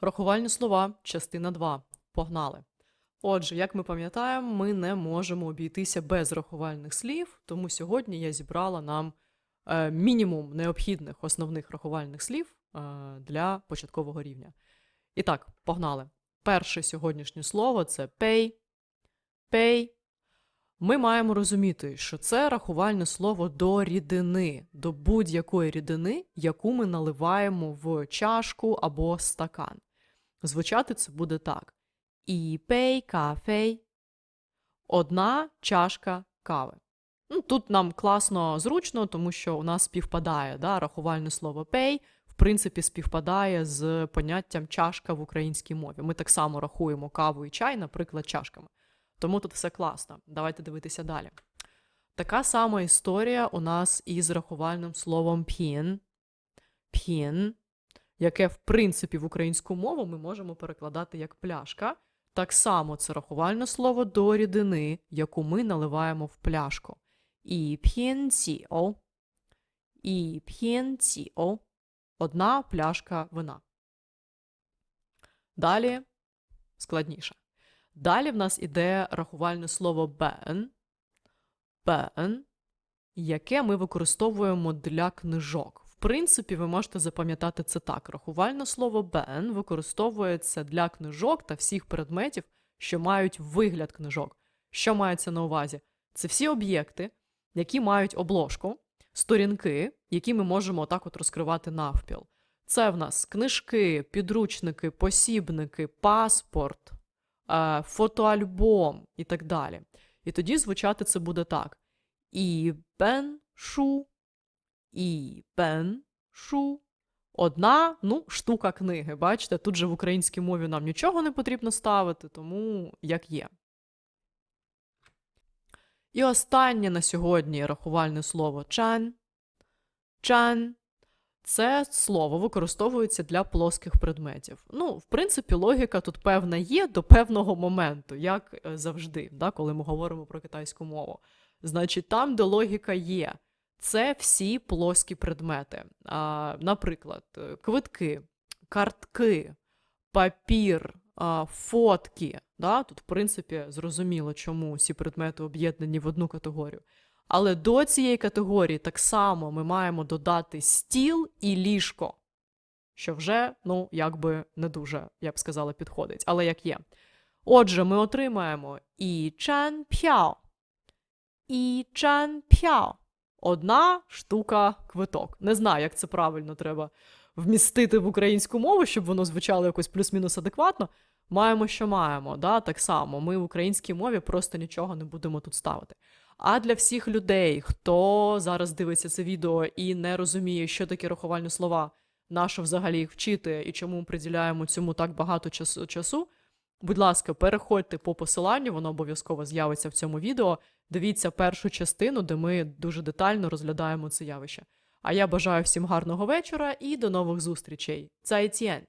Рахувальні слова, частина 2. Погнали. Отже, як ми пам'ятаємо, ми не можемо обійтися без рахувальних слів, тому сьогодні я зібрала нам е, мінімум необхідних основних рахувальних слів е, для початкового рівня. І так, погнали. Перше сьогоднішнє слово це pay. Pay. Ми маємо розуміти, що це рахувальне слово до рідини, до будь-якої рідини, яку ми наливаємо в чашку або стакан. Звучати це буде так: і пей кафей. Одна чашка кави. Ну, тут нам класно зручно, тому що у нас співпадає да, рахувальне слово pay, в принципі, співпадає з поняттям чашка в українській мові. Ми так само рахуємо каву і чай, наприклад, чашками. Тому тут все класно. Давайте дивитися далі. Така сама історія у нас із рахувальним словом пін. Пін, яке, в принципі, в українську мову ми можемо перекладати як пляшка. Так само це рахувальне слово до рідини, яку ми наливаємо в пляшку. І п'єнціо. І п'єнціо. Одна пляшка вина. Далі складніше. Далі в нас іде рахувальне слово бен, бен, яке ми використовуємо для книжок. Принципі, ви можете запам'ятати це так. Рахувальне слово бен використовується для книжок та всіх предметів, що мають вигляд книжок. Що мається на увазі? Це всі об'єкти, які мають обложку, сторінки, які ми можемо так от розкривати навпіл. Це в нас книжки, підручники, посібники, паспорт, е, фотоальбом і так далі. І тоді звучати це буде так: і бен шу, і бен шу. Одна ну, штука книги. Бачите, тут же в українській мові нам нічого не потрібно ставити, тому як є. І останнє на сьогодні рахувальне слово чан. Чан. Це слово використовується для плоских предметів. Ну, в принципі, логіка тут певна є до певного моменту, як е, завжди, да, коли ми говоримо про китайську мову. Значить, там, де логіка є, це всі плоскі предмети. А, наприклад, е, квитки, картки, папір, а, фотки. Да? Тут, в принципі, зрозуміло, чому ці предмети об'єднані в одну категорію. Але до цієї категорії так само ми маємо додати стіл і ліжко, що вже, ну, якби не дуже, я б сказала, підходить, але як є. Отже, ми отримаємо і чан п'яо, і чан п'яо. Одна штука квиток. Не знаю, як це правильно треба вмістити в українську мову, щоб воно звучало якось плюс-мінус адекватно. Маємо, що маємо, да? так само. Ми в українській мові просто нічого не будемо тут ставити. А для всіх людей, хто зараз дивиться це відео і не розуміє, що таке рахувальні слова, на що взагалі їх вчити і чому ми приділяємо цьому так багато часу, часу, будь ласка, переходьте по посиланню, воно обов'язково з'явиться в цьому відео. Дивіться першу частину, де ми дуже детально розглядаємо це явище. А я бажаю всім гарного вечора і до нових зустрічей. Цайтєн!